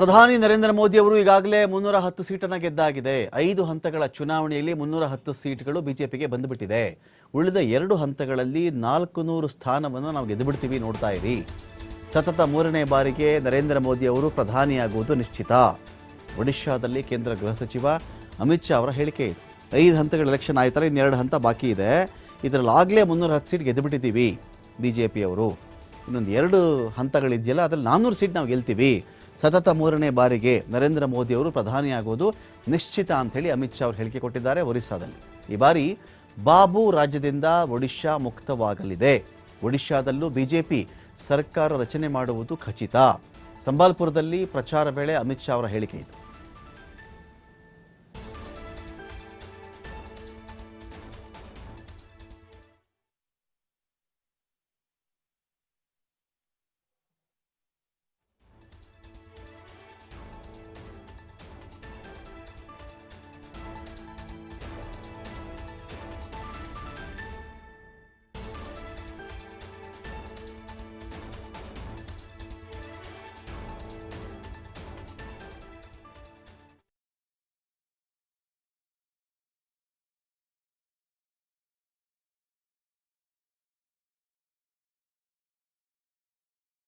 ಪ್ರಧಾನಿ ನರೇಂದ್ರ ಮೋದಿ ಅವರು ಈಗಾಗಲೇ ಮುನ್ನೂರ ಹತ್ತು ಸೀಟನ್ನು ಗೆದ್ದಾಗಿದೆ. ಐದು ಹಂತಗಳ ಚುನಾವಣೆಯಲ್ಲಿ ಮುನ್ನೂರ ಹತ್ತು ಸೀಟ್ಗಳು ಬಿಜೆಪಿಗೆ ಬಂದುಬಿಟ್ಟಿದೆ. ಉಳಿದ ಎರಡು ಹಂತಗಳಲ್ಲಿ ನಾಲ್ಕು ನೂರು ಸ್ಥಾನವನ್ನು ನಾವು ಗೆದ್ದುಬಿಡ್ತೀವಿ ನೋಡ್ತಾ ಇರಿ. ಸತತ ಮೂರನೇ ಬಾರಿಗೆ ನರೇಂದ್ರ ಮೋದಿ ಅವರು ಪ್ರಧಾನಿಯಾಗುವುದು ನಿಶ್ಚಿತ. ಒಡಿಶಾದಲ್ಲಿ ಕೇಂದ್ರ ಗೃಹ ಸಚಿವ ಅಮಿತ್ ಶಾ ಅವರ ಹೇಳಿಕೆ ಇದೆ. ಐದು ಹಂತಗಳ ಎಲೆಕ್ಷನ್ ಆಯ್ತಾರೆ ಇನ್ನೆರಡು ಹಂತ ಬಾಕಿ ಇದೆ. ಇದರಲ್ಲಿ ಆಗಲೇ ಮುನ್ನೂರ ಹತ್ತು ಸೀಟ್ ಗೆದ್ದುಬಿಟ್ಟಿದ್ದೀವಿ ಬಿ ಜೆ ಪಿಯವರು ಇನ್ನೊಂದು ಎರಡು ಹಂತಗಳಿದೆಯಲ್ಲ, ಅದರಲ್ಲಿ ನಾನ್ನೂರು ಸೀಟ್ ನಾವು ಗೆಲ್ತೀವಿ. ಸತತ ಮೂರನೇ ಬಾರಿಗೆ ನರೇಂದ್ರ ಮೋದಿ ಅವರು ಪ್ರಧಾನಿಯಾಗುವುದು ನಿಶ್ಚಿತ ಅಂಥೇಳಿ ಅಮಿತ್ ಶಾ ಅವರು ಹೇಳಿಕೆ ಕೊಟ್ಟಿದ್ದಾರೆ ಒರಿಸ್ಸಾದಲ್ಲಿ. ಈ ಬಾರಿ ಬಾಬು ರಾಜ್ಯದಿಂದ ಒಡಿಶಾ ಮುಕ್ತವಾಗಲಿದೆ. ಒಡಿಶಾದಲ್ಲೂ ಬಿಜೆಪಿ ಸರ್ಕಾರ ರಚನೆ ಮಾಡುವುದು ಖಚಿತ. ಸಂಬಾಲ್ಪುರದಲ್ಲಿ ಪ್ರಚಾರ ವೇಳೆ ಅಮಿತ್ ಶಾ ಅವರ ಹೇಳಿಕೆ ಇದು